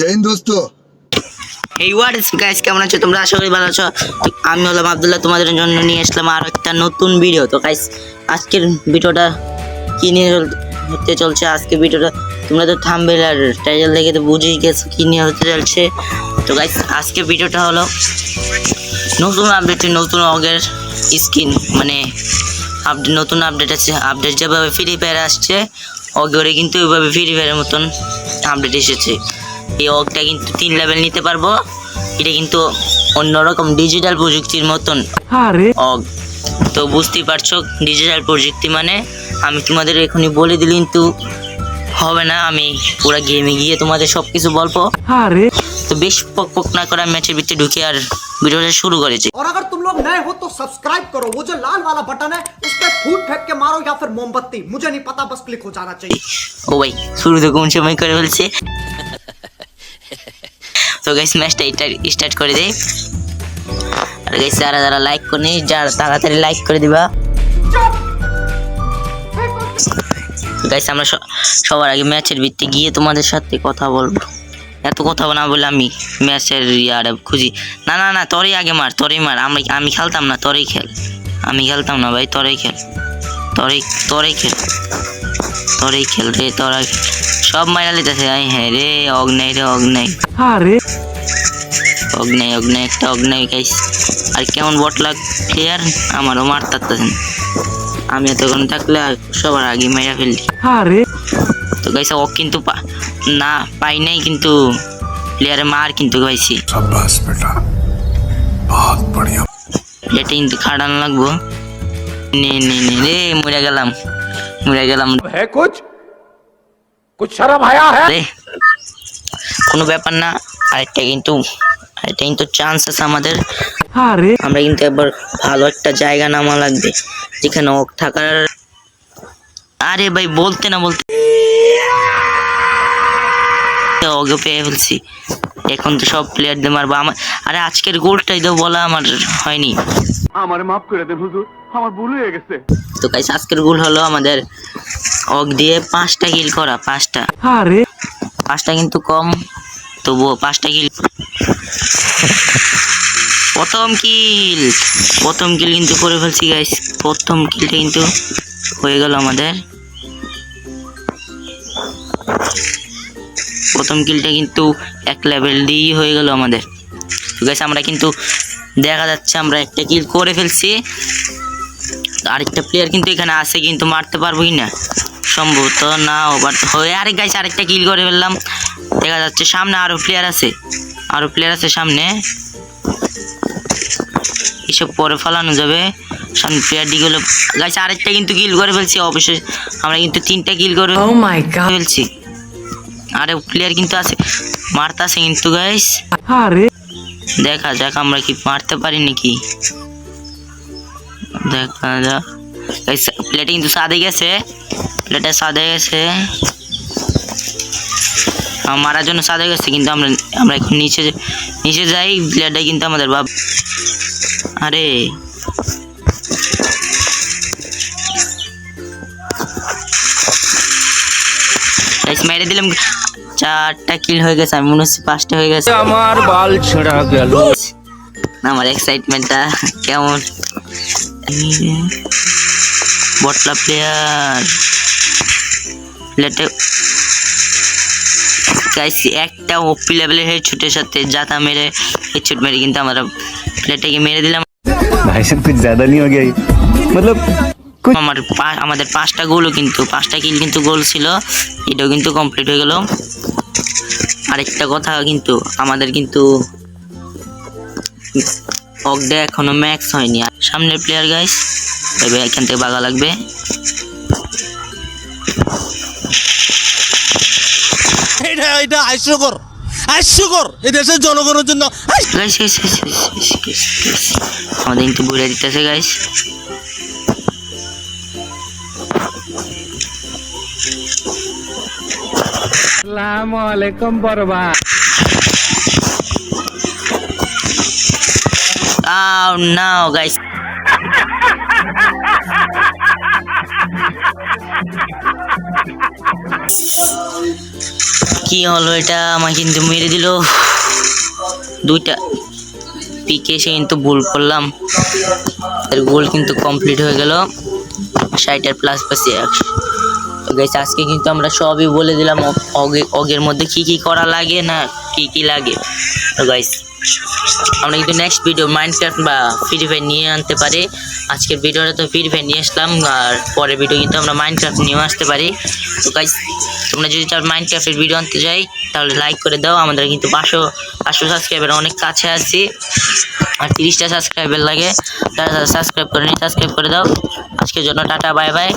জয় দোস্ত। এই ওয়াটস গাইস কেমন আছো? তোমরা আশা করি ভালো আছো। আমি হলাম আবদুল্লাহ, তোমাদের জন্য নিয়ে আসলাম আর একটা নতুন ভিডিও তো গাইস আজকের ভিডিওটা কি নিয়ে হতে চলছে? আজকে ভিডিওটা তোমরা তো থামবে আর টাইটেল দেখে তো বুঝেই গেছো কি নিয়ে হতে চলছে। তো গাইস আজকে ভিডিওটা হলো নতুন আপডেট নতুন অগের স্কিন মানে আপডেট নতুন আপডেট আছে। আপডেট যেভাবে ফ্রি ফায়ার আসছে অগরে কিন্তু ওইভাবে ফ্রি ফায়ারের মতন আপডেট এসেছে। এই অগটা কিন্তু তিন লেভেল নিতে পারবো এটা কিন্তু অন্যরকম ডিজিটাল প্রযুক্তির মতন অগ তো বুঝতেই পারছো ডিজিটাল প্রযুক্তি মানে আমি তোমাদের এখনই বলে দিলে কিন্তু হবে না আমি পুরো গেমে গিয়ে তোমাদের সব কিছু বলবো তো বেশ পক পক না করা ম্যাচের ভিতরে ঢুকে আর ভিডিওটা শুরু করেছি और अगर तुम लोग नए हो तो सब्सक्राइब करो वो जो लाल वाला बटन है उस पर फूट फेंक के मारो या फिर मोमबत्ती मुझे नहीं पता बस क्लिक हो जाना चाहिए ও ভাই শুরু তো কোন সময় করে ফেলছে তো গাইস ম্যাচটা স্টার্ট করে দেই। আর গাইস যারা যারা লাইক করনি, যারা তাড়াতাড়ি লাইক করে দিবা। গাইস আমরা সবার আগে ম্যাচের ভিত্তি গিয়ে তোমাদের সাথে কথা বলব। এত কথা না বলে আমি ম্যাচের ইয়ার খুঁজি। না না না, তোরই আগে মার, তোরই মার। আমি আমি খেলতাম না, তোরই খেল। আমি খেলতাম না ভাই, তোরই খেল। তোরই তোরই খেল। তোরই খেল রে, তোরা খেল। সব মাইরা লিতেছে আই হ্যাঁ রে অগ্নেয় রে অগ্নেয় আরে অগ্নেয় অগ্নেয় একটা অগ্নেয় গাইস আর কেমন বট লাগ প্লেয়ার আমারও মারতাতেছেন আমি এতক্ষণ থাকলে সবার আগে মেরা ফেলি আরে তো গাইস ও কিন্তু না পাই নাই কিন্তু প্লেয়ারে মার কিন্তু গাইছি সাব্বাস বেটা বহুত বড়িয়া এটা কিন্তু খাড়ান লাগবো নে নে নে রে মরে গেলাম মরে গেলাম হ্যাঁ কোচ कुछ शर्म आया है রে কোনো ব্যাপার না আরেকটা কিন্তু আরেকটা কিন্তু চান্স আছে আমাদের আমরা কিন্তু এবার ভালো একটা জায়গা নামা লাগবে যেখানে ওক থাকার আরে ভাই বলতে না বলতে ওকে পেয়ে ফেলছি এখন তো সব প্লেয়ারদের মারবো আমার আরে আজকের গোলটাই তো বলা আমার হয়নি আমার মাফ করে দেন হুজুর আমার ভুল হয়ে গেছে। তো গাইস আজকের গোল হলো আমাদের অক দিয়ে পাঁচটা কিল করা পাঁচটা। পাঁচটা কিন্তু কম তবুও পাঁচটা কিল প্রথম কিল প্রথম কিল কিন্তু করে ফেলছি গাইস প্রথম কিলটা কিন্তু হয়ে গেল আমাদের। প্রথম কিলটা কিন্তু এক লেভেল দিয়েই হয়ে গেল আমাদের। গাইস আমরা কিন্তু দেখা যাচ্ছে আমরা একটা কিল করে ফেলছি। আরেকটা প্লেয়ার কিন্তু এখানে আছে কিন্তু মারতে পারব কি না। সম্ভবত না ওভার হয়ে আরেক গাইছে আরেকটা কিল করে ফেললাম। দেখা যাচ্ছে সামনে আরও প্লেয়ার আছে। আরও প্লেয়ার আছে সামনে। এসব পরে ফেলানো যাবে। সামনে প্লেয়ার হলো। গাইছে আরেকটা কিন্তু কিল করে ফেলছি অবশ্যই। আমরা কিন্তু তিনটা কিল করে ফেলছি। আরে প্লেয়ার কিন্তু আছে। মারতাছে কিন্তু গাইস দেখা যাক আমরা কি মারতে পারি নাকি। দেখা যাক। প্লেটে কিন্তু সাদে গেছে। প্লেটে সাদে গেছে। মারার জন্য সাদে গেছে কিন্তু আমরা আমরা এখন নিচে নিচে যাই প্লেটে কিন্তু আমাদের বাপ আরে। মেরে দিলাম। চারটা কিল হয়ে গেছে আমি মনে হচ্ছে পাঁচটা হয়ে গেছে। আমার বাল ছেঁড়া গেল। আমার এক্সাইটমেন্টটা কেমন? বটলা প্লেয়ার প্লেটে গাইস একটা ওপি লেভেলের হেডশটের সাথে জাতা মেরে হেডশট মেরে কিন্তু আমরা প্লেটটাকে মেরে দিলাম भाई साहब कुछ ज्यादा नहीं हो गया ये? मतलब আমার পা- আমাদের পাঁচটা গোলও কিন্তু পাঁচটা কিল কিন্তু গোল ছিল এটাও কিন্তু কমপ্লিট হয়ে গেল আরেকটা কথা কিন্তু আমাদের কিন্তু অগডে এখনও ম্যাক্স হয়নি। আর সামনের প্লেয়ার গাইস তবে এখান থেকে বাগা লাগবে। এটা এটা হাস্যকর হাস্যকর এই দেশের জনগণের জন্য। Guys guys guys guys guys আমাদের কিন্তু বুড়ে দিতেছে গাইস আসসালামু আলাইকুম বরবা Oh no, guys. কি হলো এটা? আমাকে কিন্তু মেরে দিল। দুইটা পিকে এসে কিন্তু ভুল করলাম। এর গোল কিন্তু কমপ্লিট হয়ে গেল। ষাটের প্লাস পাশে একশো। তো গাইস আজকে কিন্তু আমরা সবই বলে দিলাম অগ- অগে অগের মধ্যে কি কি করা লাগে না কি কি লাগে। তো গাইস আমরা কিন্তু নেক্সট ভিডিও মাইনক্রাফট বা ফ্রি ফায়ার নিয়ে আনতে পারি। আজকের ভিডিওটা তো ফ্রি ফায়ার নিয়ে আসলাম, আর পরের ভিডিও কিন্তু আমরা মাইনক্রাফট নিয়েও আসতে পারি। তো গাইস তোমরা যদি চাও মাইনক্রাফটের ভিডিও আনতে যাই, তাহলে লাইক করে দাও। আমাদের কিন্তু পাঁচশো পাঁচশো সাবস্ক্রাইবার অনেক কাছে আছি। আর তিরিশটা সাবস্ক্রাইবার লাগে। তারা সাবস্ক্রাইব করে নি সাবস্ক্রাইব করে দাও। আজকের জন্য টাটা বাই বাই